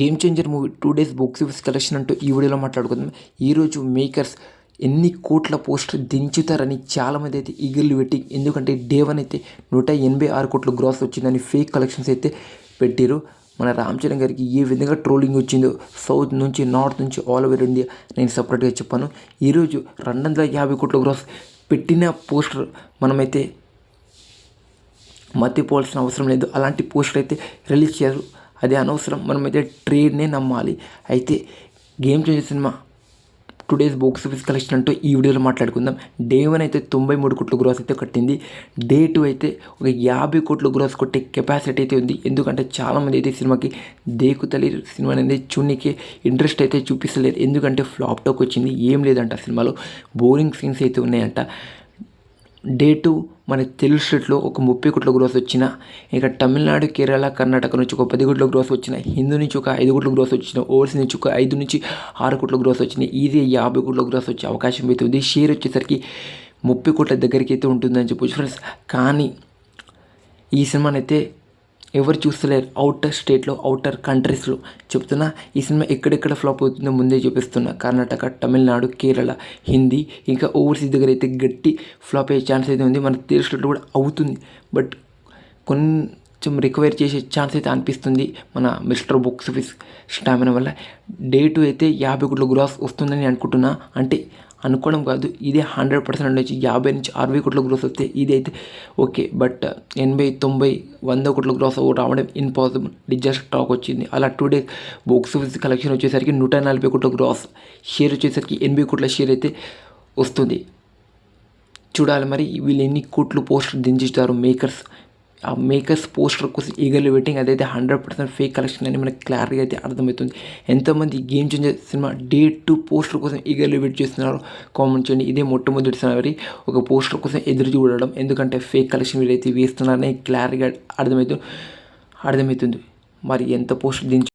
Game Changer movie two days box office collection అంటూ ఈ వీడియోలో మాట్లాడుకుందాం. ఈరోజు మేకర్స్ ఎన్ని కోట్ల పోస్టర్ దించుతారని చాలామంది అయితే ఈగర్లు పెట్టి ఎందుకంటే డే వన్ అయితే నూట ఎనభై ఆరు కోట్ల గ్రాస్ వచ్చిందని ఫేక్ కలెక్షన్స్ అయితే పెట్టారు మన రామ్ చరణ్ గారికి ఏ విధంగా ట్రోలింగ్ వచ్చిందో సౌత్ నుంచి నార్త్ నుంచి ఆల్ ఓవర్ ఇండియా నేను సపరేట్గా చెప్పాను. ఈరోజు రెండు వందల యాభై కోట్ల గ్రాస్ పెట్టిన పోస్టర్ మనమైతే మర్చిపోవాల్సిన అవసరం లేదు. అలాంటి పోస్టర్ అయితే రిలీజ్ చేయారు అది అనవసరం. మనమైతే ట్రేడ్నే నమ్మాలి. అయితే Game changer cinema two days box office collection అంటూ ఈ వీడియోలో మాట్లాడుకుందాం. డే వన్ అయితే తొంభై మూడు కోట్ల గ్రోస్ అయితే కట్టింది. డే టూ అయితే ఒక యాభై కోట్ల గ్రోస్ కొట్టే కెపాసిటీ అయితే ఉంది. ఎందుకంటే చాలామంది అయితే సినిమాకి దేకు సినిమా అనేది చున్నీకి ఇంట్రెస్ట్ అయితే చూపిస్తలేదు. ఎందుకంటే ఫ్లాప్ టాక్ వచ్చింది. ఏం లేదంట సినిమాలో. బోరింగ్ సీన్స్ అయితే ఉన్నాయంట. డే టూ మన తెలుగు స్టేట్లో ఒక ముప్పై కోట్ల గ్రోత్ వచ్చిన ఇక తమిళనాడు కేరళ కర్ణాటక నుంచి ఒక పది కోట్ల గ్రోత్ వచ్చిన హిందూ నుంచి ఒక ఐదు కోట్ల గ్రోత్ వచ్చిన ఓవర్సీ నుంచి ఒక ఐదు నుంచి ఆరు కోట్ల గ్రోత్ వచ్చినాయి ఈజీ యాభై కోట్ల గ్రోత్ వచ్చే అవకాశం అయితే ఉంది. షేర్ వచ్చేసరికి ముప్పై కోట్ల దగ్గరికి అయితే ఉంటుందని చెప్పొచ్చు ఫ్రెండ్స్. కానీ ఈ సినిమానైతే ఎవరు చూస్తలేరు. అవుటర్ స్టేట్లో అవుటర్ కంట్రీస్లో చెప్తున్నా ఈ సినిమా ఎక్కడెక్కడ ఫ్లాప్ అవుతుందో ముందే చూపిస్తున్నా. కర్ణాటక తమిళనాడు కేరళ హిందీ ఇంకా ఓవర్సీస్ దగ్గర అయితే గట్టి ఫ్లాప్ అయ్యే ఛాన్స్ అయితే ఉంది. మన తెలిసినట్టు కూడా అవుతుంది. బట్ కొన్ని కొంచెం రికవర్ చేసే ఛాన్స్ అయితే అనిపిస్తుంది మన మిస్టర్ బాక్స్ ఆఫీస్ స్టామినా వల్ల. డే టూ అయితే యాభై కోట్ల గ్రాస్ వస్తుందని అనుకుంటున్నా. అంటే అనుకోవడం కాదు ఇదే హండ్రెడ్ పర్సెంట్ ఉండొచ్చు యాభై నుంచి అరవై కోట్ల గ్రోస్ వస్తే ఇది అయితే ఓకే. బట్ ఎనభై తొంభై వంద కోట్ల గ్రోస్ రావడం ఇంపాసిబుల్ డిజాస్టర్ టాక్ వచ్చింది. అలా two days box office collection వచ్చేసరికి నూట నలభై కోట్ల గ్రాస్ షేర్ వచ్చేసరికి ఎనభై కోట్ల షేర్ అయితే వస్తుంది. చూడాలి మరి వీళ్ళు ఎన్ని కోట్లు పోస్టర్ దించుతారు మేకర్స్ ఆ మేకర్స్ పోస్టర్ కోసం ఈగర్లీ వెయిటింగ్ అదైతే హండ్రెడ్ పర్సెంట్ ఫేక్ కలెక్షన్ అని మనకి క్లారిటీగా అయితే అర్థమవుతుంది. ఎంతోమంది గేమ్ చేంజర్ సినిమా డే టూ పోస్టర్ కోసం ఈగర్లీ వెయిట్ చేస్తున్నారు కామెంట్ చేయండి. ఇదే మొట్టమొదటిసారి ఒక పోస్టర్ కోసం ఎదురు చూడడం ఎందుకంటే ఫేక్ కలెక్షన్ వీళ్ళైతే వేస్తున్నారని క్లారిటీగా అర్థమవుతుంది అర్థమవుతుంది మరి ఎంత పోస్టర్ దించి